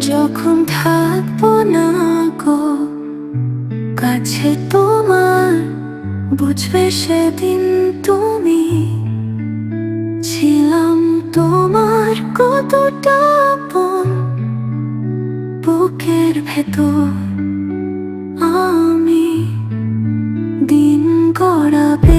যখন থাকব না গো, কাছে তোমার বুঝবে সেদিন তুমি। ছিলাম তোমার কতটা আপন, বুকের ভেতর আমি দিন গড়াবে।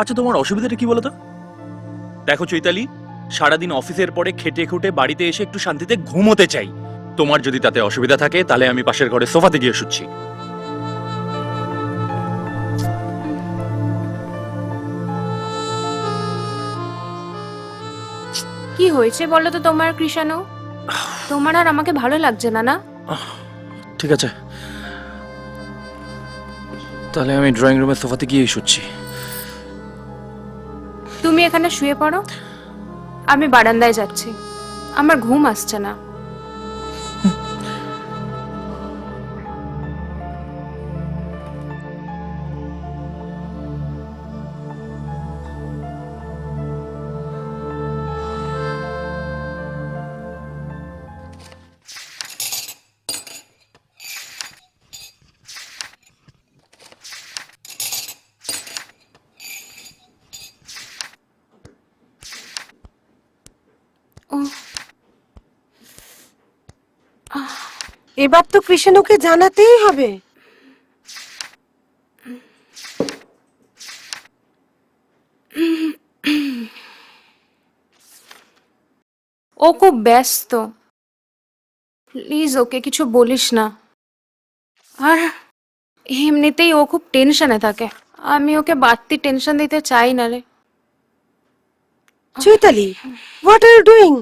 আচ্ছা তোমার অসুবিধাটা কি বলো তো? দেখো চৈতালি সারাদিন অফিসের পরে খেটে খুটে বাড়িতে এসে একটু শান্তিতে ঘুমোতে চাই। তোমার যদি তাতে অসুবিধা থাকে তাহলে আমি পাশের ঘরে সোফাতে গিয়ে শুচ্ছি। কি হয়েছে বলো তো তোমার কৃষাণু? তোমার আর আমাকে ভালো লাগছে না না? ঠিক আছে। তাহলে আমি ড্রয়িং রুমের সোফাতে গিয়েই শুচ্ছি। তুমি এখানে শুয়ে পড়ো। আমি বারান্দায় যাচ্ছি। আমার ঘুম আসছে না। এবার তো কৃষ্ণকে জানাতেই হবে। ও খুব ব্যস্ত। প্লিজ ওকে কিছু বলিস না। আর এমনিতেই ও খুব টেনশনে থাকে। আমি ওকে বাড়তি টেনশন দিতে চাই না রে। Chaitali what are you doing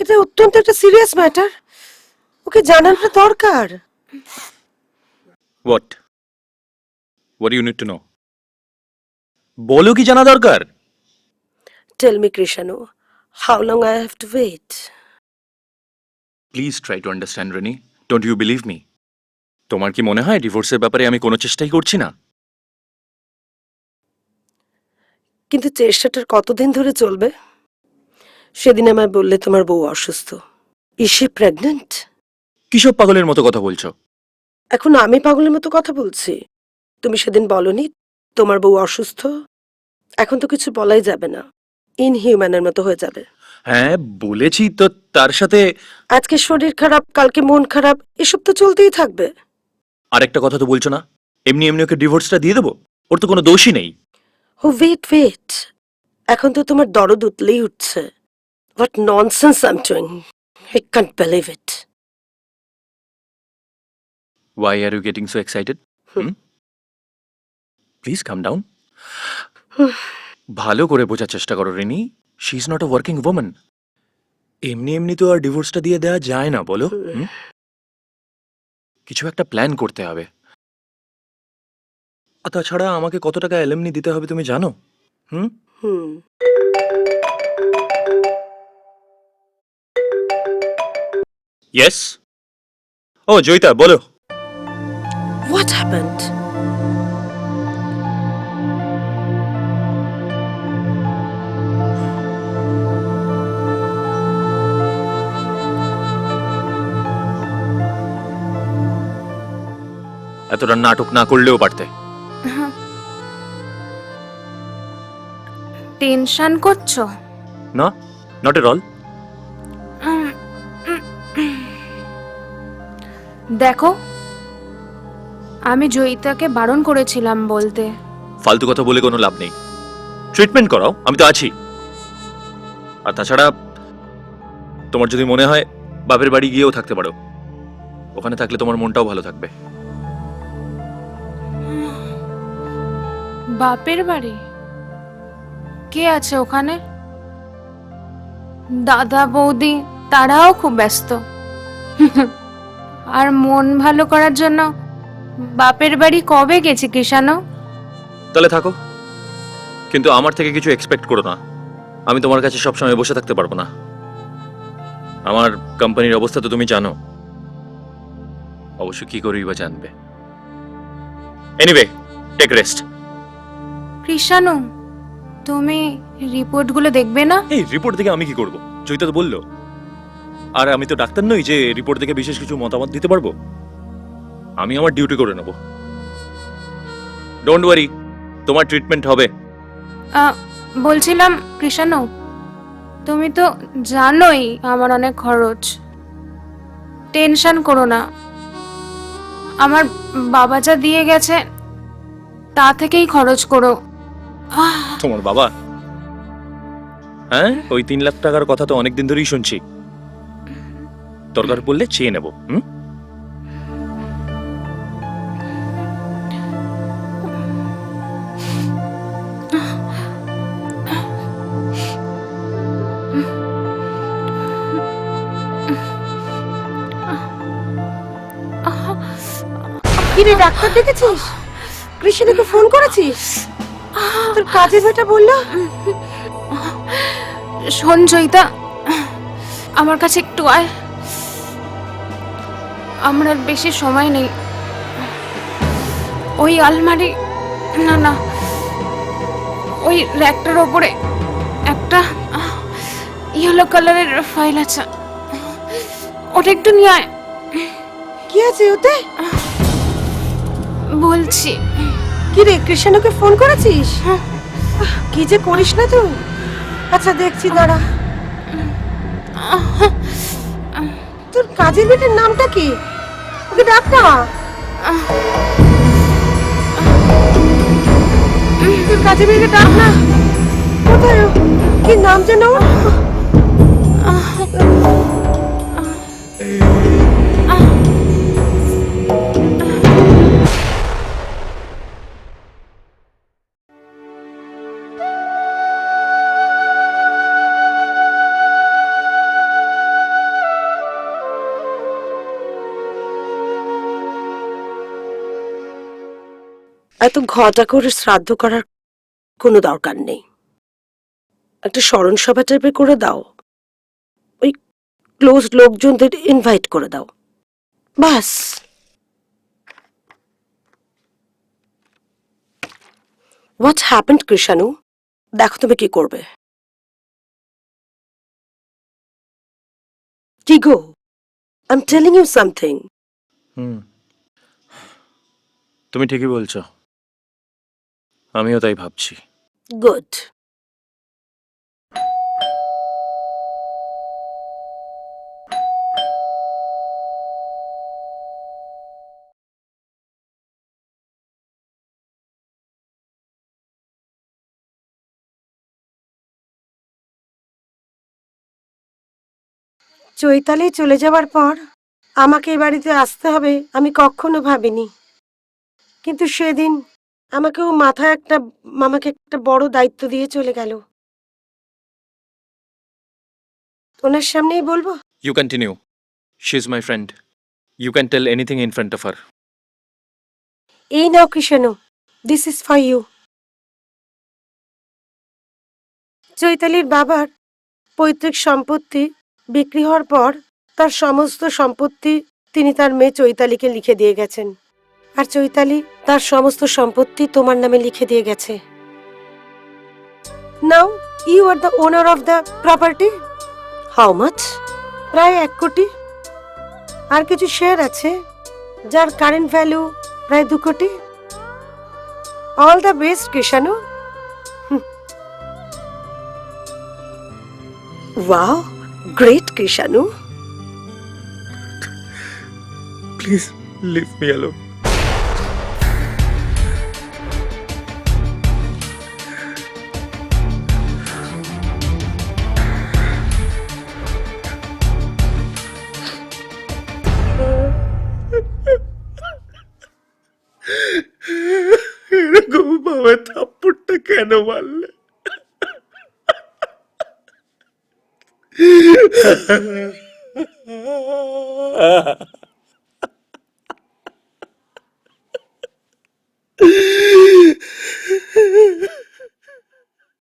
এটা অত্যন্ত একটা সিরিয়াস ম্যাটার ওকে জানানোটা দরকার। What what you need to know বলো কি জানা দরকার? Tell me Krishnu how long I have to wait please try to understand Reni don't you believe me তোমার কি মনে হয় ডিভোর্সের ব্যাপারে আমি কোনো চেষ্টাই করছি না? কিন্তু চেষ্টাটার কতদিন ধরে চলবে? সেদিন আমায় বললে তোমার বউ অসুস্থ। ইসি প্রেগনেন্ট কিসব পাগলের মতো কথা বলছো? এখন আমি পাগলের মতো কথা বলছি। তুমি সেদিন বলনি তোমার বউ অসুস্থ। এখন তো কিছু বলাই যাবে না। ইনহিউম্যানের মতো হয়ে যাবে। হ্যাঁ বলেছি তো তার সাথে আজকে শরীর খারাপ কালকে মন খারাপ এসব তো চলতেই থাকবে। আরেকটা কথা তো বলছো না? এমনি এমনি ওকে ডিভোর্সটা দিয়ে দেবো? ওর তো কোনো দোষই নেই। ও ওয়েট ওয়েট এখন তো তোমার দরদ উতলেই উঠছে। What nonsense I am doing I can't believe it why are you getting so excited please calm down ভালো করে বোঝার চেষ্টা করো Reni. She is not a working woman এমনি এমনি তো আর ডিভোর্সটা দিয়ে দেওয়া যায় না বলো। হুম? কিছু একটা প্ল্যান করতে হবে। আর তাছাড়া আমাকে কত টাকা এলএমনি দিতে হবে তুমি জানো? হুম? হুম। ইয়েস ও জয়িতা বলো। হোয়াট হ্যাপেন্ড এতটা নাটক না করলেও পারতে। টেনশন করছ? না নট এট অল দেখো আমি জয়িতাকে বারণ করেছিলাম বলতে। ফালতু কথা বলে কোনো লাভ নেই। ট্রিটমেন্ট করাও আমি তো আছি। আর তাছাড়া তোমার যদি মনে হয় বাপের বাড়ি গিয়েও থাকতে পারো ওখানে থাকলে তোমার মনটাও ভালো থাকবে। বাপের বাড়ি? কে আছে ওখানে? দাদা বৌদি তারাও খুব ব্যস্ত। আর মন ভালো করার জন্য বাপের বাড়ি কবে গেছি কৃষাণু তাহলে থাকো। কিন্তু আমার থেকে কিছু এক্সপেক্ট করো না। আমি তোমার কাছে সবসময় বসে থাকতে পারব না। আমার কোম্পানির অবস্থা তো তুমি জানো। অবশ্য কি করেই বা জানবে। এনিওয়ে টেক রেস্ট কৃষাণু তুমি রিপোর্টগুলো দেখবে না? এই রিপোর্ট দেখে আমি কি করব? চৈতা তো বলল আর আমি তো ডাক্তার নই যে রিপোর্ট দেখে বিশেষ কিছু মতামত দিতে পারব? আমি আমার ডিউটি করে নেব। ডোন্ট ওয়ারি তোমার ট্রিটমেন্ট হবে। বলছিলাম কৃষাণু তুমি তো জানোই আমার অনেক খরচ। টেনশন করো না। আমার বাবা যা দিয়ে গেছে তা থেকেই খরচ করো। তোমার বাবা? হ্যাঁ ওই তিন লাখ টাকার কথা তো অনেকদিন ধরেই শুনছি। দরকার পড়লে চেয়ে নেব হুম? কিরে ডাক্তার ডেকেছিস কৃষ্ণকে ফোন করেছিস? তোর কাজে যেটা বলল? শোন চৈতা আমার কাছে একটু আয়। আমার আর বেশি সময় নেই। ওই আলমারি না না। ওই র্যাকটার ওপরে একটা ইয়েলো কালারের ফাইল আছে। ওটা একটু নিয়ে আয়। কি আছে ওতে? বলছি। কি রে কৃষ্ণকে ফোন করেছিস? আহ, কি যে করিস না তুই? আচ্ছা দেখছি দাঁড়া। তোর কাজের বেটের নামটা কি? ওকে ডাক না। তোর কাজের বেটে ডাক না। কোথায়? কি নাম যেন ওর? এত ঘটা করে শ্রাদ্ধ করার কোনো দরকার নেই। একটা স্মরণ সভা টাইপের করে দাও। ওই ক্লোজ লোকজনদের ইনভাইট করে দাও। বাস। What happened Krishanu? দেখো তুমি কি করবে। কি গো? I am telling you something hmm. তুমি ঠিকই বলছো। আমিও তাই ভাবছি। গুড। চৈতালি চলে যাবার পর আমাকে এই বাড়িতে আসতে হবে আমি কখনো ভাবিনি। কিন্তু সেদিন আমাকেও মাথায় একটা মামাকে একটা বড় দায়িত্ব দিয়ে চলে গেল। ওনার সামনেই বলব? You continue she is my friend you can tell anything in front of her এই নাও Krishna this is for you চৈতালির বাবার পৈতৃক সম্পত্তি বিক্রি হওয়ার পর তার সমস্ত সম্পত্তি তিনি তার মেয়ে চৈতালিকে লিখে দিয়ে গেছেন। আর চৈতালি, তার সমস্ত সম্পত্তি তোমার নামে লিখে দিয়ে গেছে। Now you are the owner of the property how much প্রায় এক কোটি। আর কিছু শেয়ার আছে, যার কারেন্ট ভ্যালু প্রায় দু crore. All the best Krishanu. Wow great Krishanu. Please leave me alone তবে থাপ্পড়টা কেন মারলে Ha